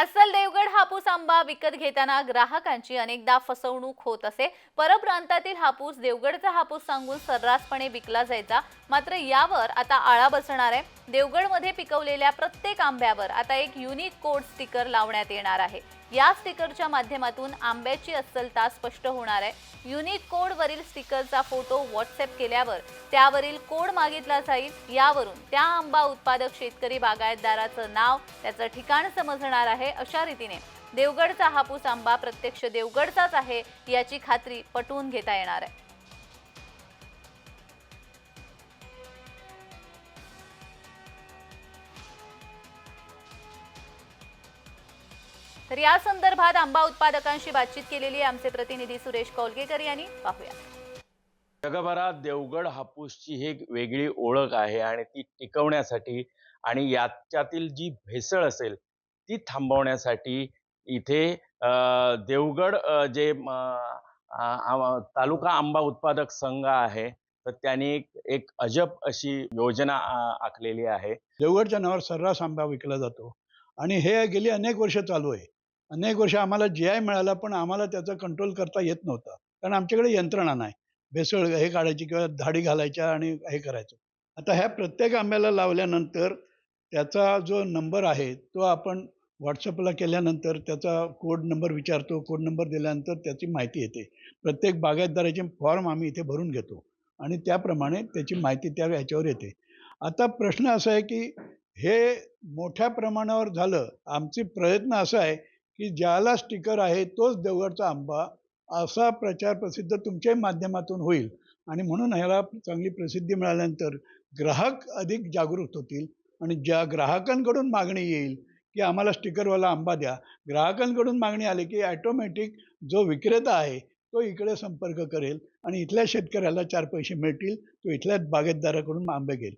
अस्सल देवगड हापूस आंबा विकत घेताना ग्राहकांची अनेकदा फसवणूक होत असे. परप्रांतातील हापूस देवगडचा हापूस सांगून सर्रासपणे विकला जायचा. मात्र यावर आता आळा बसणार आहे. देवगडमध्ये पिकवलेल्या प्रत्येक आंब्यावर आता एक युनिक कोड स्टिकर लावण्यात येणार आहे. या स्टिकरच्या माध्यमातून आंब्याची अस्सलता स्पष्ट होणार आहे. युनिक कोडवरील स्टिकरचा फोटो व्हॉट्सअप केल्यावर त्यावरील कोड मागितला जाईल. यावरून त्या आंबा उत्पादक शेतकरी बागायतदाराचं नाव त्याचं ठिकाण समजणार आहे अशा रीतीने. देवगडचा हापूस आंबा प्रत्यक्ष देवगडचाच आहे याची खात्री पटवून घेता येणार आहे. तर या संदर्भात आंबा उत्पादकांशी बातचीत केलेली आहे आमचे प्रतिनिधी सुरेश कौलगेकर यांनी. पाहूया. जगभरात देवगड हापूसची ही एक वेगळी ओळख आहे आणि ती टिकवण्यासाठी आणि याच्यातील जी भेसळ असेल ती थांबवण्यासाठी इथे देवगड जे तालुका आंबा उत्पादक संघ आहे तर त्यांनी एक एक अजब अशी योजना आखलेली आहे. देवगडच्या नावावर सर्रास आंबा विकला जातो. आणि हे गेली अनेक वर्ष चालू आहे. अनेक वर्ष आम्हाला जी आय मिळाला पण आम्हाला त्याचा कंट्रोल करता येत नव्हता. कारण आमच्याकडे यंत्रणा नाही. भेसळ हे काढायची किंवा धाडी घालायच्या आणि हे करायचं. आता ह्या प्रत्येक आंब्याला लावल्यानंतर त्याचा जो नंबर आहे तो आपण व्हॉट्सअपला केल्यानंतर त्याचा कोड नंबर विचारतो. कोड नंबर दिल्यानंतर त्याची माहिती येते. प्रत्येक बागायतदाराचे फॉर्म आम्ही इथे भरून घेतो. आणि त्याप्रमाणे त्याची माहिती त्या ह्याच्यावर येते. आता प्रश्न असा आहे की हे मोठ्या प्रमाणावर झालं. आमचे प्रयत्न असा आहे की ज्याला स्टिकर आहे तोच देवगडचा आंबा असा प्रचार प्रसिद्ध तुमच्याही माध्यमातून होईल. आणि म्हणून ह्याला चांगली प्रसिद्धी मिळाल्यानंतर ग्राहक अधिक जागरूक होतील आणि ज्या ग्राहकांकडून मागणी येईल की आम्हाला स्टिकरवाला आंबा द्या ग्राहकांकडून मागणी आली की ॲटोमॅटिक जो विक्रेता आहे तो इकडे संपर्क करेल आणि इथल्या शेतकऱ्याला चार पैसे मिळतील तो इथल्या बागेतदाराकडून आंबे घेईल.